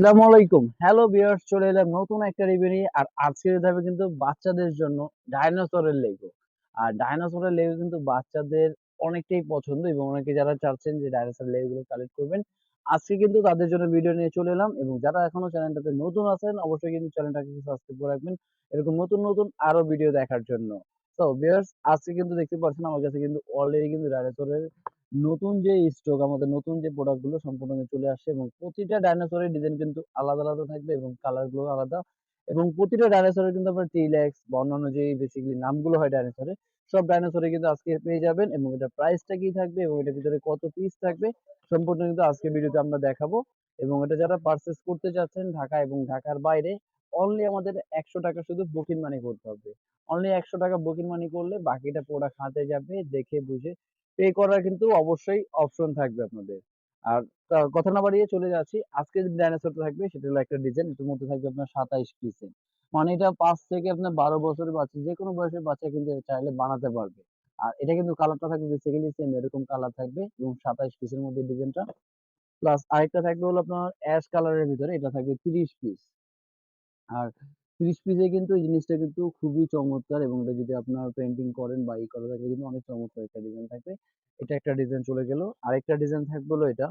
আসসালামু আলাইকুম। Hello viewers চলে এলাম নতুন একটা রিভিউ নিয়ে। আর আজকের ধাপে কিন্তু বাচ্চাদের জন্য ডাইনোসরের লেগো আর ডাইনোসরের লেগো কিন্তু বাচ্চাদের অনেকটাই পছন্দ এবং অনেকে যারা চাচ্ছেন যে ডাইনোসরের লেগো কালেক্ট করবেন, আজকে কিন্তু তাদের জন্য ভিডিও নিয়ে চলে এলাম। এবং যারা এখনও চ্যানেলটাতে নতুন আছেন, অবশ্যই কিন্তু চ্যানেলটাকে সাবস্ক্রাইব করে রাখবেন এরকম নতুন নতুন আরও ভিডিও দেখার জন্য। তো ভিউয়ার্স আজকে কিন্তু দেখতে পাচ্ছেন, আমার কাছে কিন্তু অলরেডি কিন্তু ডাইনোসরের নতুন যে স্টক আমাদের নতুন যে প্রোডাক্টগুলো সম্পূর্ণ চলে আসছে এবং প্রতিটা ডাইনোসরের ডিজাইন কিন্তু আলাদা আলাদা থাকবে এবং কালারগুলো আলাদা এবং প্রতিটা ডাইনোসরের কিন্তু আপনার টিলেক্স বা অন্যান্য যে বেসিক্যালি নামগুলো হয় ডাইনোসরের সব ডাইনোসরে কিন্তু আজকে পেয়ে যাবেন এবং এটা প্রাইসটা কি থাকবে এবং এটার ভিতরে কত পিস থাকবে সম্পূর্ণ কিন্তু আজকে ভিডিওতে আমরা দেখাবো এবং এটা যারা পারচেস করতে চাচ্ছেন ঢাকা এবং ঢাকার বাইরে অনলি আমাদের একশো টাকা শুধু বুকিং মানি করতে হবে। অনলি একশো টাকা বুকিং মানি করলে বাকিটা প্রোডাক্ট হাতে যাবে, দেখে বুঝে পে করার কিন্তু অবশ্যই অপশন থাকবে আপনাদের। আর কথা না বাড়িয়ে চলে যাচ্ছি। আজকে যে থাকবে, সেটা হলো একটা ডিজাইন এটার মধ্যে থাকবে আপনার সাতাইশ পিসের মানে এটা পাঁচ থেকে আপনার বারো বছরের বাচ্চা যে কোনো বয়সের বাচ্চা কিন্তু চাইলে বানাতে পারবে। আর এটা কিন্তু কালারটা থাকবে বেসিক্যালি সেম এরকম কালার থাকবে এবং সাতাইশ পিসের মধ্যে ডিজাইনটা প্লাস আরেকটা থাকবে হলো আপনার অ্যাশ কালারের ভিতরে, এটা থাকবে তিরিশ পিস আর ৩০ পিসে কিন্তু এই জিনিসটা কিন্তু খুবই চমৎকার এবং এটা যদি আপনার পেইন্টিং করেন বা ই করা থাকে কিন্তু অনেক চমৎকার একটা ডিজাইন থাকবে। এটা একটা ডিজাইন চলে গেল। আরেকটা ডিজাইন থাকবে হলো এটা।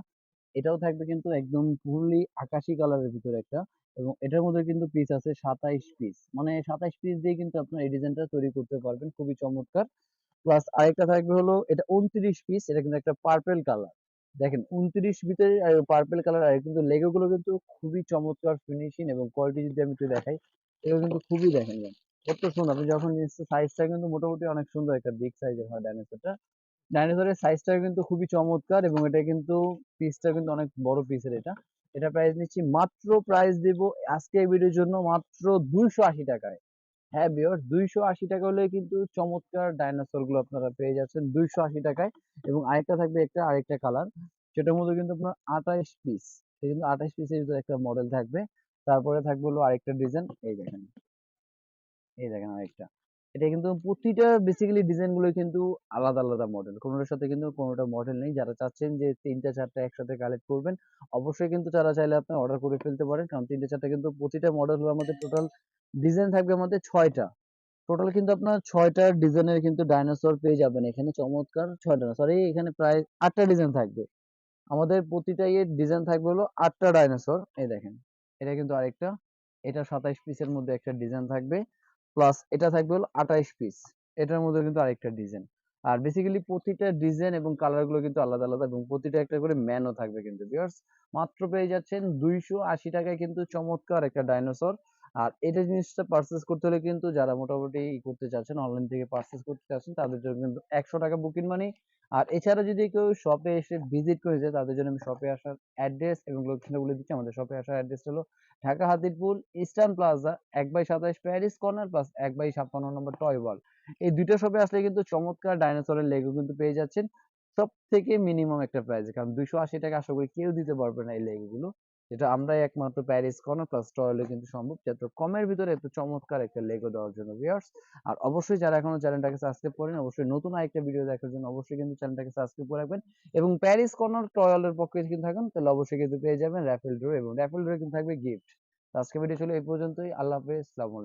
এটাও থাকবে কিন্তু একদম ফুললি আকাশি কালারের ভিতরে একটা এবং এটার মধ্যে কিন্তু পিস আছে ২৭ পিস। মানে ২৭ পিস দিয়ে কিন্তু আপনার এই ডিজাইনটা তৈরি করতে পারবেন। খুবই চমৎকার। প্লাস আরেকটা থাকবে হলো এটা ২৯ পিস। এটা কিন্তু একটা পার্পেল কালার। দেখেন ২৯ ভিতরে পার্পল কালার আর কিন্তু লেগো গুলো কিন্তু খুবই চমৎকার ফিনিশিং এবং কোয়ালিটি যদি আমি একটু দেখাই, এগুলো কিন্তু খুবই দেখেন কত সুন্দর, আপনি যখন সাইজটা কিন্তু মোটামুটি অনেক সুন্দর একটা বিগ সাইজের হয় ডাইনোসরটা ডাইনোসরের সাইজটা কিন্তু খুবই চমৎকার এবং এটা কিন্তু পিসটা কিন্তু অনেক বড় পিসের এটা। এটা প্রাইস নিচ্ছি, মাত্র প্রাইস দিব আজকে এই ভিডিওর জন্য মাত্র দুইশো আশি টাকায়। হ্যাঁ বিয়ার্স দুইশো আশি টাকা হলে কিন্তু চমৎকার ডাইনোসরগুলো আপনারা পেয়ে যাচ্ছেন। দুইশো আশি টাকায় এবং আরেকটা থাকবে একটা, আরেকটা কালার সেটার মধ্যে কিন্তু আপনার আঠাইশ পিস কিন্তু আঠাইশ পিসের ভিতরে একটা মডেল থাকবে। তারপরে থাকবে হলো আরেকটা ডিজাইন এই দেখেন। এই দেখেন আরেকটা। এটা কিন্তু প্রতিটা বেসিক্যালি ডিজাইনগুলো কিন্তু আলাদা আলাদা মডেল কোনোটার সাথে কিন্তু কোনোটা মডেল নেই। যারা চাচ্ছেন যে তিনটা, চারটা একসাথে কালেক্ট করবেন, অবশ্যই কিন্তু যারা চাইলে আপনি অর্ডার করে ফেলতে পারেন। কারণ তিনটা, চারটা কিন্তু প্রতিটা মডেল হলো আমাদের টোটাল ডিজাইন থাকবে আমাদের ছয়টা। টোটাল কিন্তু আপনার ছয়টা ডিজাইনের কিন্তু ডাইনোসর পেয়ে যাবেন। এখানে চমৎকার ছয়টা সরি এখানে প্রায় আটটা ডিজাইন থাকবে। আমাদের প্রতিটা ইয়ে ডিজাইন থাকবে হলো আটটা ডাইনোসর এই দেখেন, এটা কিন্তু আরেকটা। এটা সাতাইশ পিসের মধ্যে একটা ডিজাইন থাকবে। প্লাস এটা থাকবে হলো আঠাইশ পিস এটার মধ্যে কিন্তু আরেকটা ডিজাইন আর বেসিক্যালি প্রতিটা ডিজাইন এবং কালারগুলো কিন্তু আলাদা আলাদা এবং প্রতিটা একটা করে ম্যানও থাকবে কিন্তু ভিউয়ার্স মাত্র পেয়ে যাচ্ছেন দুইশো আশি টাকায় কিন্তু চমৎকার একটা ডাইনোসর আর এটা জিনিসটা পারচেস করতে হলে কিন্তু যারা মোটামুটি ই করতে চাচ্ছেন অনলাইন থেকে পারচেস করতে চাচ্ছেন, তাদের জন্য কিন্তু একশো টাকা বুকিং মানি আর এছাড়া যদি কেউ শপে এসে ভিজিট করে যায়, তাদের জন্য আমি শপে আসার অ্যাড্রেস এবং লোকেশনটা বলে দিচ্ছি। আমাদের শপে আসার অ্যাড্রেস হলো ঢাকা হাতিরপুল ইস্টার্ন প্লাজা এক বাই সাতাইশ প্যারিস কর্নার প্লাস এক বাই ছাপ্পান্ন নম্বর টয় ওয়াল এই দুইটা শপে আসলে কিন্তু চমৎকার ডাইনোসরের লেগো কিন্তু পেয়ে যাচ্ছেন। সব থেকে মিনিমাম একটা প্রাইস কারণ দুইশো আশি টাকা আশা করি কেউ দিতে পারবে না এই লেগো গুলো। যেটা আমরাই একমাত্র প্যারিস কর্নার প্লাস টয়লে কিন্তু সম্ভব। যাতে কমের ভিতরে এত চমৎকার একটা লেগো দেওয়ার জন্য ভিউয়ার্স আর অবশ্যই যারা এখনও চ্যানেলটাকে সাবস্ক্রাইব করেন, অবশ্যই নতুন আরেকটা ভিডিও দেখার জন্য অবশ্যই কিন্তু চ্যানেলটাকে সাবস্ক্রাইব করে রাখবেন। এবং প্যারিস কর্নার টয়লের পক্ষে কিন্তু থাকেন, তাহলে অবশ্যই কিন্তু পেয়ে যাবেন র্যাফেল ড্র এবং র্যাফেল ড্র কিন্তু থাকবে গিফট আজকে ভিডিও ছিল এই পর্যন্তই। আল্লাহ হাফেজ আলাইকুম।